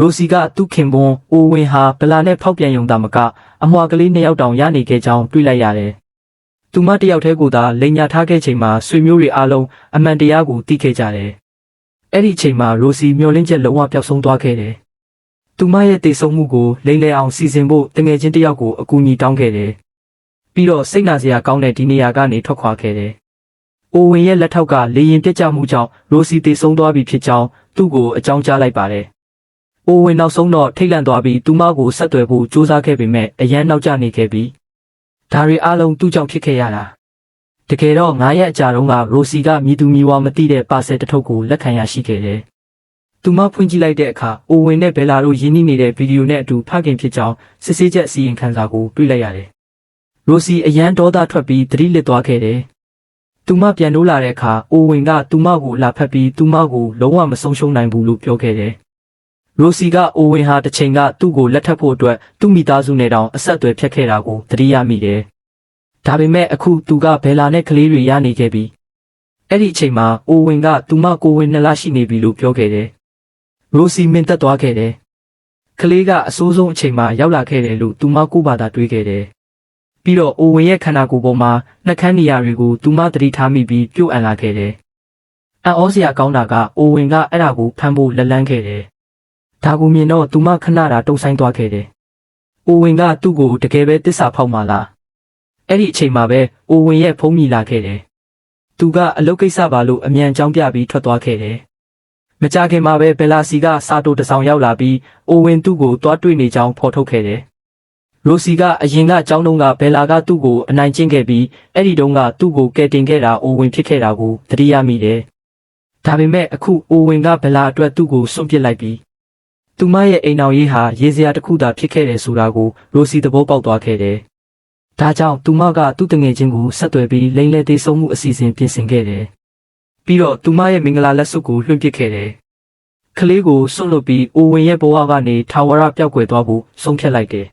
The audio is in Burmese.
ရိုစီကသူ့ခင်ပွန်းအိုဝင်ဟာဗလာနဲ့ဖောက်ပြန်ယုံတာမကအမွာကလေးနှစ်ယောက်တောင်ရနေခဲ့ကြောင်းတွေးလိုက်ရတယ်။သူမတစ်ယောက်တည်းကိုသာလိန်ညာထားခဲ့ချိန်မှာဆွေမျိုးတွေအားလုံးအမှန်တရားကိုသိခဲ့ကြတယ်။အဲ့ဒီချိန်မှာရိုစီမျောလင်းချက်လုံးဝပျောက်ဆုံးသွားခဲ့တယ်။သူမရဲ့တေဆုံးမှုကိုလိမ့်လဲအောင်စီစဉ်ဖို့တငယ်ချင်းတစ်ယောက်ကိုအကူအညီတောင်းခဲ့တယ်။ပြီးတော့စိတ်နာစရာကောင်းတဲ့ဒီနေရာကနေထွက်ခွာခဲ့တယ်။အိုဝင်ရဲ့လက်ထောက်ကလေရင်ပြတ်ကျမှုကြောင့်ရိုစီတေဆုံးသွားပြီဖြစ်ကြောင်းသူ့ကိုအကြောင်းကြားလိုက်ပါတယ်။ အိုဝင်နောက်ဆုံးတော့ထိတ်လန့်သွားပြီးသူမကိုဆက်သွယ်ဖို့ကြိုးစားခဲ့ပေမဲ့အရန်နောက်ကျနေခဲ့ပြီးဒါတွေအလုံးသူ့ကြောင့်ဖြစ်ခဲ့ရတာတကယ်တော့9ရက်အကြာတုန်းကရိုစီကမြည်သူမြည်ဝါမသိတဲ့ပါဆယ်တစ်ထုပ်ကိုလက်ခံရရှိခဲ့တယ်။သူမဖွင့်ကြည့်လိုက်တဲ့အခါအိုဝင်နဲ့ဘယ်လာတို့ရင်းနှီးနေတဲ့ဗီဒီယိုနဲ့အတူဖခင်ဖြစ်ကြောင်းစစ်ဆေးချက်အစီရင်ခံစာကိုတွေ့လိုက်ရတယ်။ရိုစီအရန်ဒေါသထွက်ပြီးသတိလစ်သွားခဲ့တယ်။သူမပြန်လို့လာတဲ့အခါအိုဝင်ကသူမကိုလာဖက်ပြီးသူမကိုလုံးဝမဆုံးရှုံးနိုင်ဘူးလို့ပြောခဲ့တယ်။ ရိုစီကအိုဝင်ဟာတစ်ချိန်ကသူ့ကိုလက်ထပ်ဖို့အတွက်သူ့မိသားစုနဲ့တောင်အဆက်အသွယ်ဖြတ်ခဲ့တာကိုသတိရမိတယ်။ဒါပေမဲ့အခုသူကဘယ်လာနဲ့ကလေးတွေရနေခဲ့ပြီ။အဲ့ဒီအချိန်မှာအိုဝင်ကသူမကိုဝင်နှစ်လရှိနေပြီလို့ပြောခဲ့တယ်။ရိုစီမင်သက်သွားခဲ့တယ်။ကလေးကအဆိုးဆုံးအချိန်မှာရောက်လာခဲ့တယ်လို့သူမကိုဘာသာတွေးခဲ့တယ်။ပြီးတော့အိုဝင်ရဲ့ခန္ဓာကိုယ်ပေါ်မှာနှက်ခမ်းနေရာတွေကိုသူမသတိထားမိပြီးပြုတ်အံလာခဲ့တယ်။အံ့ဩစရာကောင်းတာကအိုဝင်ကအဲ့ဒါကိုဖမ်းဖို့လက်လန်းခဲ့တယ်။ ဒါကိုမြင်တော့သူမခဏတာတုံဆိုင်သွားခဲ့တယ်။အိုဝင်ကသူ့ကိုတကယ်ပဲတစ္ဆာဖောက်မှလား။အဲ့ဒီအချိန်မှာပဲအိုဝင်ရဲ့ဖုန်းမြည်လာခဲ့တယ်။သူကအလုပ်ကိစ္စပါလို့အမြန်ကြောင်းပြပြီးထွက်သွားခဲ့တယ်။မကြခင်မှာပဲဘယ်လာစီကစာတိုတဆောင်ရောက်လာပြီးအိုဝင်သူ့ကိုတွားတွေ့နေကြောင်းဖော်ထုတ်ခဲ့တယ်။ရိုစီကအရင်ကအကြောင်းတုံးကဘယ်လာကသူ့ကိုအနိုင်ကျင့်ခဲ့ပြီးအဲ့ဒီတုန်းကသူ့ကိုကယ်တင်ခဲ့တာအိုဝင်ဖြစ်ခဲ့တာကိုသတိရမိတယ်။ဒါပေမဲ့အခုအိုဝင်ကဘယ်လာအတွက်သူ့ကိုစွန့်ပစ်လိုက်ပြီး သူမရဲ့အိမ်တော်ရေးဟာရေစရာတစ်ခုသာဖြစ်ခဲ့တယ်ဆိုတာကိုရိုစီသဘောပေါက်သွားခဲ့တယ်။ဒါကြောင့်သူမကသူ့တငယ်ချင်းကိုဆက်သွယ်ပြီးလိမ့်လဲသေးဆုံးမှုအစီအစဉ်ပြင်ဆင်ခဲ့တယ်။ပြီးတော့သူမရဲ့မင်္ဂလာလက်စွပ်ကိုလွှင့်ပစ်ခဲ့တယ်။ကလေးကိုဆွန့်လွတ်ပြီးအိုဝင်ရဲ့ဘဝကနေထာဝရပျောက်ကွယ်သွားဖို့ဆုံးဖြတ်လိုက်တယ်